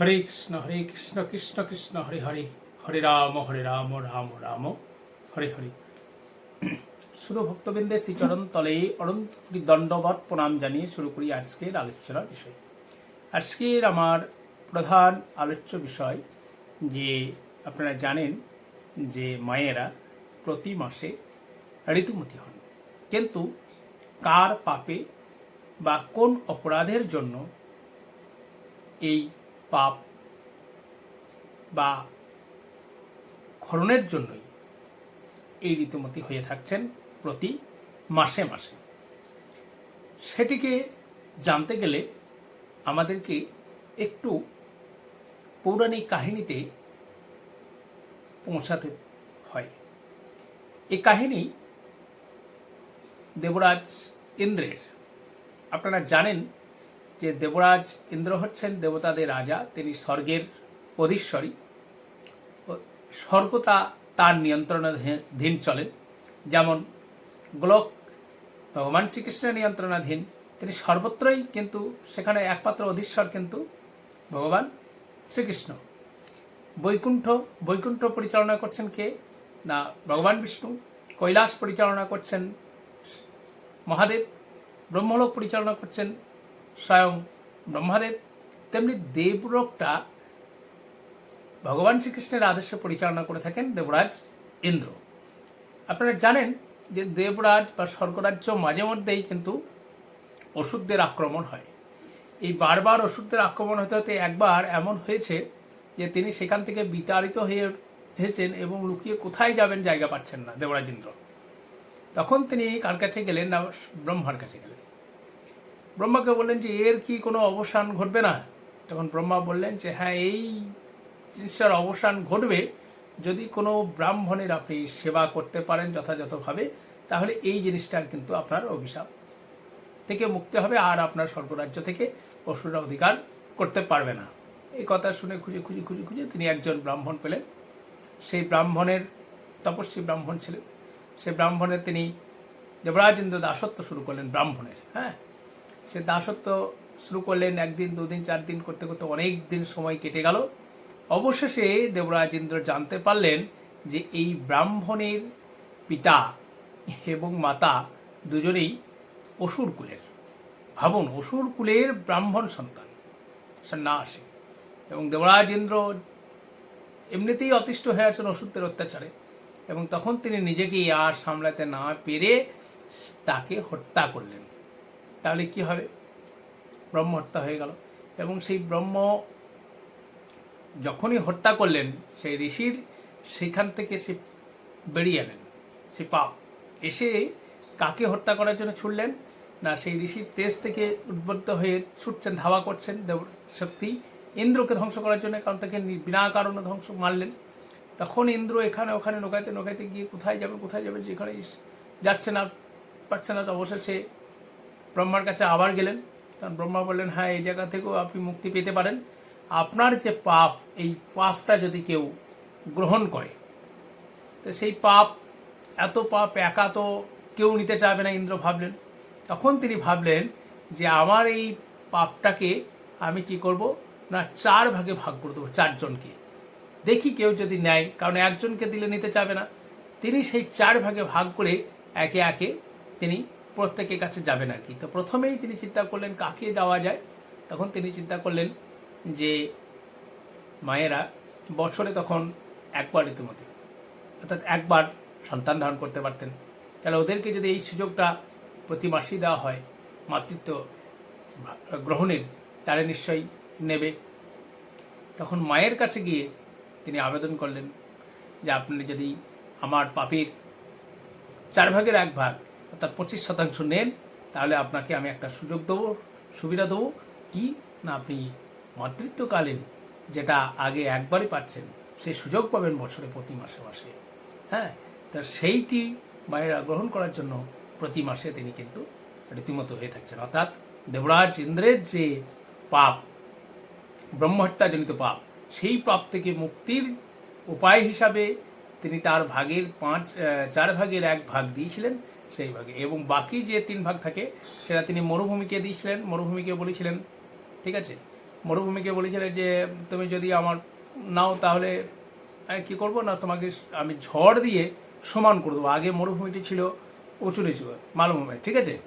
হরে কৃষ্ণ হরে কৃষ্ণ কৃষ্ণ কৃষ্ণ, হরে হরে। হরে রাম হরে রাম রাম রাম, হরে হরে। শুধু ভক্তবৃন্দের শ্রীচরণ তলে অনন্ত দণ্ডবত প্রণাম জানিয়ে শুরু করি আজকের আলোচনার বিষয়। আজকের আমার প্রধান আলোচ্য বিষয় যে আপনারা জানেন যে মায়েরা প্রতি মাসে ঋতুমতি হন। কিন্তু কার পাপে বা কোন অপরাধের জন্য এই পাপ বা ক্ষরণের জন্যই এই ঋতুমতি হয়ে থাকছেন প্রতি মাসে মাসে। সেটিকে জানতে গেলে আমাদেরকে একটু পৌরাণিক কাহিনীতে পৌঁছাতে হয়। এ কাহিনী দেবরাজ ইন্দ্রের। আপনারা জানেন যে দেবরাজ ইন্দ্র হচ্ছেন দেবতাদের রাজা, তিনি স্বর্গের অধীশ্বরী। স্বর্গতা তার নিয়ন্ত্রণাধীন চলেন যেমন গোলক, ভগবান শ্রীকৃষ্ণের নিয়ন্ত্রণাধীন, তিনি সর্বত্রই কিন্তু, সেখানে একমাত্র অধীশ্বর কিন্তু ভগবান শ্রীকৃষ্ণ। বৈকুণ্ঠ বৈকুণ্ঠ পরিচালনা করছেন কে? না, ভগবান বিষ্ণু। কৈলাস পরিচালনা করছেন মহাদেব। ব্রহ্মলোক পরিচালনা করছেন স্বয়ং ব্রহ্মাদেব, তেমনি দেবলোকটা ভগবান শ্রীকৃষ্ণের আদর্শে পরিচালনা করে থাকেন দেবরাজ ইন্দ্র। আপনারা জানেন যে দেবরাজ বা স্বর্গরাজ্য মাঝে মধ্যেই কিন্তু ওষুধদের আক্রমণ হয়। এই বারবার ওষুধদের আক্রমণ হতে হতে একবার এমন হয়েছে যে তিনি সেখান থেকে বিতাড়িত হয়ে হয়েছেন এবং লুকিয়ে কোথায় যাবেন জায়গা পাচ্ছেন না দেবরাজ ইন্দ্র। তখন তিনি কার কাছে গেলেন না, ব্রহ্মার কাছে গেলেন। ব্রহ্মাকে বললেন যে, এর কি কোনো অবসান ঘটবে না? তখন ব্রহ্মা বললেন যে হ্যাঁ এই জিনিসটার অবসান ঘটবে যদি কোনো ব্রাহ্মণের আপনি সেবা করতে পারেন যথাযথভাবে, তাহলে এই জিনিসটার কিন্তু আপনার অভিশাপ থেকে মুক্তি হবে আর আপনার স্বর্গরাজ্য থেকে অসুরা অধিকার করতে পারবে না। এই কথা শুনে খুঁজে খুঁজে খুঁজে খুঁজে তিনি একজন ব্রাহ্মণ পেলেন। সেই ব্রাহ্মণের তপস্বী ব্রাহ্মণ ছিলেন। সেই ব্রাহ্মণের তিনি দেবরাজেন্দ্র দাসত্ব শুরু করলেন ব্রাহ্মণের হ্যাঁ? সে দাসত্ব শুরু করলেন একদিন, দুদিন চার দিন করতে করতে অনেক দিন সময় কেটে গেল। অবশেষে দেবরাজেন্দ্র জানতে পারলেন যে এই ব্রাহ্মণের পিতা এবং মাতা দুজনেই অসুর কুলের। ভাবুন, অসুর কুলের ব্রাহ্মণ সন্তান, সন্ন্যাসী এবং দেবরাজেন্দ্র এমনিতেই অতিষ্ঠ হয়ে আছেন অসুরদের অত্যাচারে। এবং তখন তিনি নিজেকে আর সামলাতে না পেরে তাকে হত্যা করলেন। তাহলে কি হবে? ব্রহ্ম হত্যা হয়ে গেল। এবং সেই ব্রহ্ম যখনই হত্যা করলেন, সেই ঋষির সেখান থেকে সে বেরিয়ে এলেন। সে পাপ। এসে কাকে হত্যা করার জন্য ছুটলেন না, সেই ঋষির তেজ থেকে উদ্বুদ্ধ হয়ে ছুটছেন, ধাওয়া করছেন দেব শক্তি। ইন্দ্রকে ধ্বংস করার জন্য কারণ তাকে বিনা কারণে ধ্বংস মারলেন। তখন ইন্দ্র এখানে, ওখানে নোকাইতে নোকাইতে গিয়ে কোথায় যাবে কোথায় যাবে, যেখানে যাচ্ছে না পাচ্ছে না, তো অবশেষে ব্রহ্মার কাছে আবার গেলেন। কারণ ব্রহ্মা বললেন হ্যাঁ এই জায়গা থেকেও আপনি মুক্তি পেতে পারেন। আপনার যে পাপ, এই পাপটা যদি কেউ গ্রহণ করে, তো সেই পাপ, এত পাপ একা তো কেউ নিতে চাইবে না, ইন্দ্র ভাবলেন। তখন তিনি ভাবলেন যে, আমার এই পাপটাকে আমি কি করব? না, চার ভাগে ভাগ করে দেবো, চারজনকে। দেখি কেউ যদি নেয়, কারণ একজনকে দিলে নিতে চাবে না। তিনি সেই চার ভাগে ভাগ করে একে একে তিনি প্রত্যেকের কাছে যাবেন আর কি তো প্রথমেই তিনি চিন্তা করলেন, কাকে যাওয়া যায়? তখন তিনি চিন্তা করলেন যে, মায়েরা বছরে তখন একবার ঋতুমতি অর্থাৎ একবার সন্তান ধারণ করতে পারতেন। তাহলে ওদেরকে যদি এই সুযোগটা প্রতি মাসেই দেওয়া হয়, মাতৃত্ব গ্রহণের, তারা নিশ্চয়ই নেবে। তখন মায়ের কাছে গিয়ে তিনি আবেদন করলেন যে, আপনি যদি আমার পাপির চার ভাগের এক ভাগ অর্থাৎ পঁচিশ শতাংশ নেন, তাহলে আপনাকে আমি একটা সুযোগ দেবো, সুবিধা দেবো। কি? না, আপনি মাতৃত্বকালীন, যেটা আগে একবারই পাচ্ছেন সেই সুযোগ পাবেন বছরে, প্রতি মাসে মাসে। হ্যাঁ? তা সেইটি মায়েরা গ্রহণ করার জন্য প্রতি মাসে তিনি কিন্তু রীতিমতো হয়ে থাকছেন। অর্থাৎ দেবরাজ ইন্দ্রের যে পাপ, ব্রহ্মহত্যাজনিত পাপ, সেই পাপ থেকে মুক্তির উপায় হিসাবে তিনি তার ভাগের পাঁচ চার ভাগের এক ভাগ দিয়েছিলেন। সেই ভাগে। এবং বাকি যে তিন ভাগ থাকে, সেটা তিনি মরুভূমিকে দিয়েছিলেন। মরুভূমিকে বলেছিলেন, ঠিক আছে? মরুভূমিকে বলেছিলেন যে, তুমি যদি আমার নাও তাহলে কি করব? না, তোমাকে আমি ঝড় দিয়ে সমান করে দেবো। আগে মরুভূমিটি ছিল উঁচু নিচু, মালভূমি, ঠিক আছে?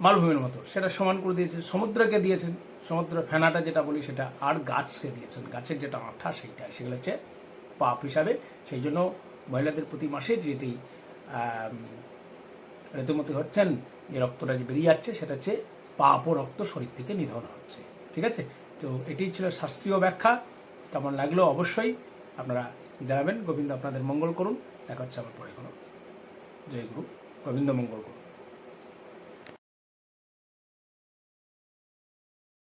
মালভূমির মতো। সেটা সমান করে দিয়েছে, সমুদ্রকে দিয়েছেন। সমুদ্র ফেনাটা যেটা বলি সেটা, আর গাছকে দিয়েছেন। গাছের যেটা আঠা সেইটা, সেগুলো হচ্ছে পাপ হিসাবে। সেই জন্য মহিলাদের প্রতি মাসে যেটি ঋতুমতি হচ্ছেন, যে রক্তটা যে বেরিয়ে যাচ্ছে, সেটা হচ্ছে পাপ ও রক্ত শরীর থেকে নিধন হচ্ছে। ঠিক আছে? তো এটি ছিল শাস্ত্রীয় ব্যাখ্যা। কেমন লাগল? অবশ্যই আপনারা জানাবেন। গোবিন্দ, আপনাদের মঙ্গল করুন। দেখা হচ্ছে আবার পরে কোনো। জয় গুরু। গোবিন্দ, মঙ্গল করুন।